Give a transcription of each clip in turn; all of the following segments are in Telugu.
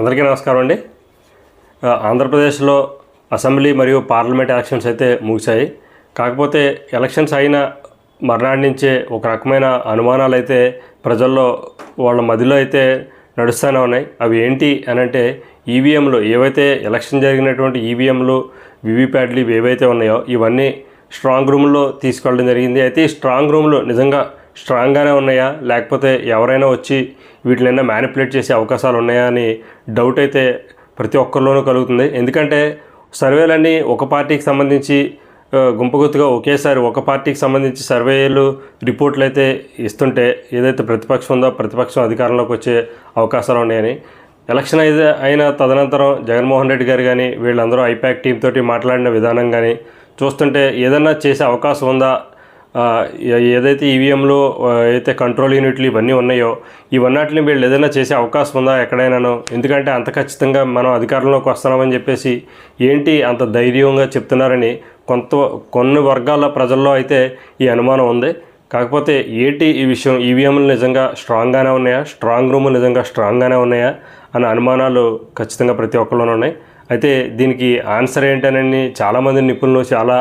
అందరికీ నమస్కారం అండి. ఆంధ్రప్రదేశ్లో అసెంబ్లీ మరియు పార్లమెంట్ ఎలక్షన్స్ అయితే ముగిశాయి. కాకపోతే ఎలక్షన్స్ అయిన మర్నాటి నుంచే ఒక రకమైన అనుమానాలు అయితే ప్రజల్లో వాళ్ళ మదిలో అయితే నడుస్తూనే ఉన్నాయి. అవి ఏంటి అని అంటే ఈవీఎంలు ఏవైతే ఎలక్షన్ జరిగినటువంటి ఈవీఎంలు వివిప్యాట్లు ఇవి ఏవైతే ఉన్నాయో ఇవన్నీ స్ట్రాంగ్ రూమ్లో తీసుకెళ్ళడం జరిగింది. అయితే ఈ స్ట్రాంగ్ రూమ్లో నిజంగా స్ట్రాంగ్గానే ఉన్నాయా? లేకపోతే ఎవరైనా వచ్చి వీటినైనా మ్యానిపులేట్ చేసే అవకాశాలు ఉన్నాయా అని డౌట్ అయితే ప్రతి ఒక్కరిలోనూ కలుగుతుంది. ఎందుకంటే సర్వేలన్నీ ఒక పార్టీకి సంబంధించి ఆ, గుంపుగుత్తుగా ఒకేసారి ఒక పార్టీకి సంబంధించి సర్వేలు రిపోర్ట్లు అయితే ఇస్తుంటే ఏదైతే ప్రతిపక్షం ఉందో ప్రతిపక్షం అధికారంలోకి వచ్చే అవకాశాలు ఉన్నాయని. ఎలక్షన్ అయితే అయిన తదనంతరం జగన్మోహన్ రెడ్డి గారు కానీ వీళ్ళందరూ ఐపాక్ టీం తోటి మాట్లాడిన విధానం కానీ చూస్తుంటే ఏదన్నా చేసే అవకాశం ఉందా? ఏదైతే ఈవీఎంలు అయితే కంట్రోల్ యూనిట్లు ఇవన్నీ ఉన్నాయో ఇవన్నిటిని వీళ్ళు ఏదైనా చేసే అవకాశం ఉందా ఎక్కడైనాను? ఎందుకంటే అంత ఖచ్చితంగా మనం అధికారంలోకి వస్తున్నామని చెప్పేసి ఏంటి అంత ధైర్యంగా చెప్తున్నారని కొంత కొన్ని వర్గాల ప్రజల్లో అయితే ఈ అనుమానం ఉంది. కాకపోతే ఏంటి ఈ విషయం? ఈవీఎంలు నిజంగా స్ట్రాంగ్గానే ఉన్నాయా? స్ట్రాంగ్ రూమ్ నిజంగా స్ట్రాంగ్గానే ఉన్నాయా? అన్న అనుమానాలు ఖచ్చితంగా ప్రతి ఒక్కరిలోనూ ఉన్నాయి. అయితే దీనికి ఆన్సర్ ఏంటనని చాలామంది నిపుణులు చాలా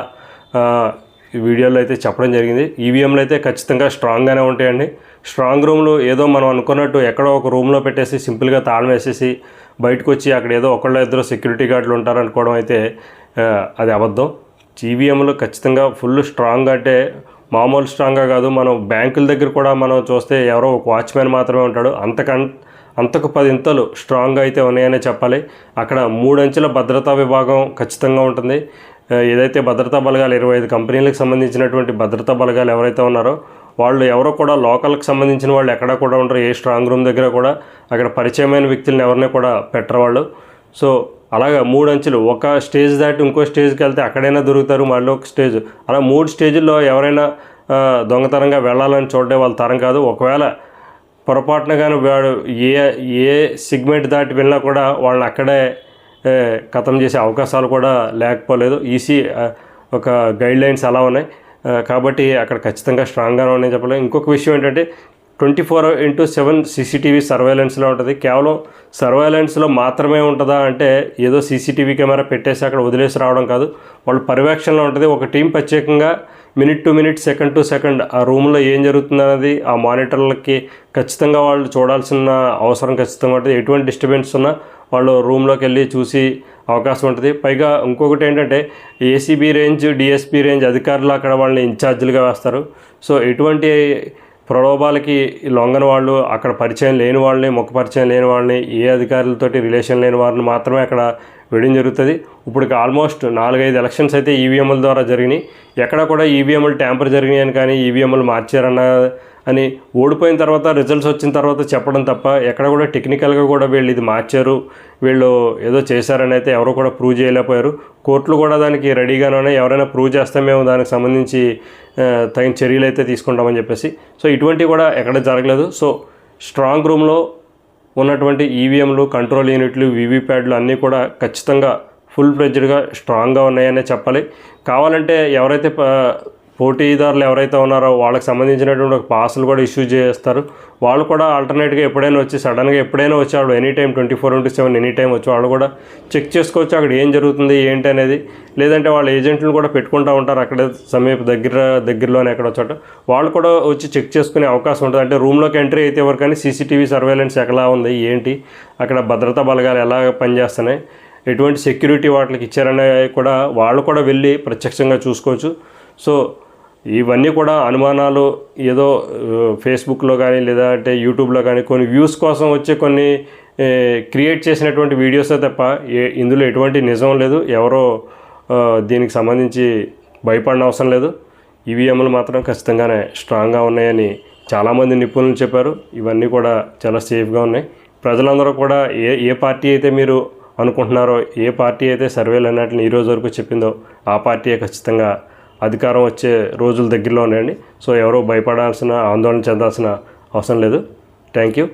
ఈ వీడియోలో అయితే చెప్పడం జరిగింది. ఈవీఎంలు అయితే ఖచ్చితంగా స్ట్రాంగ్గానే ఉంటాయండి. స్ట్రాంగ్ రూమ్లు ఏదో మనం అనుకున్నట్టు ఎక్కడో ఒక రూమ్లో పెట్టేసి సింపుల్గా తాళం వేసేసి బయటకు వచ్చి అక్కడ ఏదో ఒకళ్ళ ఇద్దరు సెక్యూరిటీ గార్డులు ఉంటారనుకోవడం అయితే అది అబద్ధం. ఈవీఎంలు ఖచ్చితంగా ఫుల్ స్ట్రాంగ్ అంటే మామూలు స్ట్రాంగ్గా కాదు. మనం బ్యాంకుల దగ్గర కూడా మనం చూస్తే ఎవరో ఒక వాచ్మెన్ మాత్రమే ఉంటాడు. అంతకం అంతకు పదింతలు స్ట్రాంగ్గా అయితే ఉన్నాయనే చెప్పాలి. అక్కడ మూడంచెల భద్రతా విభాగం ఖచ్చితంగా ఉంటుంది. ఏదైతే భద్రతా బలగాలు ఇరవై ఐదు కంపెనీలకు సంబంధించినటువంటి భద్రతా బలగాలు ఎవరైతే ఉన్నారో వాళ్ళు ఎవరో కూడా లోకల్కి సంబంధించిన వాళ్ళు ఎక్కడా కూడా ఉండరు. ఏ స్ట్రాంగ్ రూమ్ దగ్గర కూడా అక్కడ పరిచయమైన వ్యక్తులను ఎవరిని కూడా పెట్టరు వాళ్ళు. సో అలాగా మూడు అంచెలు. ఒక స్టేజ్ దాటి ఇంకో స్టేజ్కి వెళ్తే అక్కడైనా దొరుకుతారు మళ్ళీ ఒక స్టేజ్. అలా మూడు స్టేజ్ల్లో ఎవరైనా దొంగతనంగా వెళ్ళాలని చూడడం వాళ్ళ తరం కాదు. ఒకవేళ పొరపాటున కానీ వాడు ఏ ఏ సిగ్మెంట్ దాటి వెళ్ళినా కూడా వాళ్ళని అక్కడే ఖతం చేసే అవకాశాలు కూడా లేకపోలేదు. ఈసీ ఒక గైడ్ లైన్స్ అలా ఉన్నాయి. కాబట్టి అక్కడ ఖచ్చితంగా స్ట్రాంగ్గానే ఉన్నాయని చెప్పలేదు ఇంకొక విషయం ఏంటంటే twenty four into seven CCTV సర్వైలెన్స్లో ఉంటుంది. కేవలం సర్వైలెన్స్లో మాత్రమే ఉంటుందా అంటే ఏదో సీసీటీవీ కెమెరా పెట్టేసి అక్కడ వదిలేసి రావడం కాదు. వాళ్ళు పర్యవేక్షణలో ఉంటుంది. ఒక టీం ప్రత్యేకంగా minute to minute second to second ఆ రూమ్లో ఏం జరుగుతుంది అనేది ఆ మానిటర్లకి ఖచ్చితంగా వాళ్ళు చూడాల్సిన అవసరం ఖచ్చితంగా ఉంటుంది. ఎటువంటి డిస్టర్బెన్స్ ఉన్నా వాళ్ళు రూమ్లోకి వెళ్ళి చూసి అవకాశం ఉంటుంది. పైగా ఇంకొకటి ఏంటంటే ఏసీబీ రేంజ్ డిఎస్పీ రేంజ్ అధికారులు అక్కడ వాళ్ళని ఇన్ఛార్జీలుగా వేస్తారు. సో ఎటువంటి ప్రలోభాలకి లొంగని వాళ్ళు అక్కడ పరిచయం లేని వాళ్ళని ముఖ పరిచయం లేని వాళ్ళని ఏ అధికారులతోటి రిలేషన్ లేని వారిని మాత్రమే అక్కడ వేయడం జరుగుతుంది. ఇప్పుడు ఆల్మోస్ట్ నాలుగైదు ఎలక్షన్స్ అయితే ఈవీఎంల ద్వారా జరిగినాయి. ఎక్కడ కూడా ఈవీఎంలు ట్యాంపర్ జరిగినాయి కానీ ఈవీఎంలు మార్చారన్న అని ఓడిపోయిన తర్వాత రిజల్ట్స్ వచ్చిన తర్వాత చెప్పడం తప్ప ఎక్కడ కూడా టెక్నికల్గా కూడా వీళ్ళు ఇది మార్చారు. వీళ్ళు ఏదో చేశారని అయితే ఎవరు కూడా ప్రూవ్ చేయలేకపోయారు. కోర్టులు కూడా దానికి రెడీగానే ఉన్నాయి ఎవరైనా ప్రూవ్ చేస్తే మేము దానికి సంబంధించి తగిన చర్యలు అయితే తీసుకుంటామని చెప్పేసి. సో ఇటువంటివి కూడా ఎక్కడ జరగలేదు. సో స్ట్రాంగ్ రూమ్లో ఉన్నటువంటి ఈవీఎంలు కంట్రోల్ యూనిట్లు వీవీప్యాడ్లు అన్నీ కూడా ఖచ్చితంగా ఫుల్ ఫ్లెడ్జ్డ్గా స్ట్రాంగ్గా ఉన్నాయనే చెప్పాలి. కావాలంటే ఎవరైతే పోటీదారులు ఎవరైతే ఉన్నారో వాళ్ళకి సంబంధించినటువంటి ఒక పాసులు కూడా ఇష్యూ చేస్తారు. వాళ్ళు కూడా ఆల్టర్నేట్గా ఎప్పుడైనా వచ్చి సడన్గా ఎప్పుడైనా వచ్చి వాళ్ళు any time twenty four into seven any time వచ్చి వాళ్ళు కూడా చెక్ చేసుకోవచ్చు అక్కడ ఏం జరుగుతుంది ఏంటి అనేది. లేదంటే వాళ్ళ ఏజెంట్లు కూడా పెట్టుకుంటూ ఉంటారు అక్కడ సమీప దగ్గర దగ్గరలోనే ఎక్కడ చోట. వాళ్ళు కూడా వచ్చి చెక్ చేసుకునే అవకాశం ఉంటుంది. అంటే రూమ్లోకి ఎంట్రీ అయితే ఎవరు కానీ సీసీటీవీ సర్వేలెన్స్ ఎలా ఉంది ఏంటి అక్కడ భద్రతా బలగాలు ఎలా పనిచేస్తున్నాయి ఎటువంటి సెక్యూరిటీ వాటికి ఇచ్చారనే కూడా వాళ్ళు కూడా వెళ్ళి ప్రత్యక్షంగా చూసుకోవచ్చు. సో ఇవన్నీ కూడా అనుమానాలు ఏదో ఫేస్బుక్లో కానీ లేదా అంటే యూట్యూబ్లో కానీ కొన్ని వ్యూస్ కోసం వచ్చే కొన్ని క్రియేట్ చేసినటువంటి వీడియోసే తప్ప ఇందులో ఎటువంటి నిజం లేదు. ఎవరో దీనికి సంబంధించి భయపడిన అవసరం లేదు. ఈవీఎంలు మాత్రం ఖచ్చితంగానే స్ట్రాంగ్గా ఉన్నాయని చాలామంది నిపుణులు చెప్పారు. ఇవన్నీ కూడా చాలా సేఫ్గా ఉన్నాయి. ప్రజలందరూ కూడా ఏ ఏ పార్టీ అయితే మీరు అనుకుంటున్నారో ఏ పార్టీ అయితే సర్వేలు అన్నట్లు ఈరోజు వరకు చెప్పిందో ఆ పార్టీయే ఖచ్చితంగా అధికారం వచ్చే రోజుల దగ్గరలో ఉన్నాయండి సో ఎవరో భయపడాల్సిన ఆందోళన చెందాల్సిన అవసరం లేదు. Thank you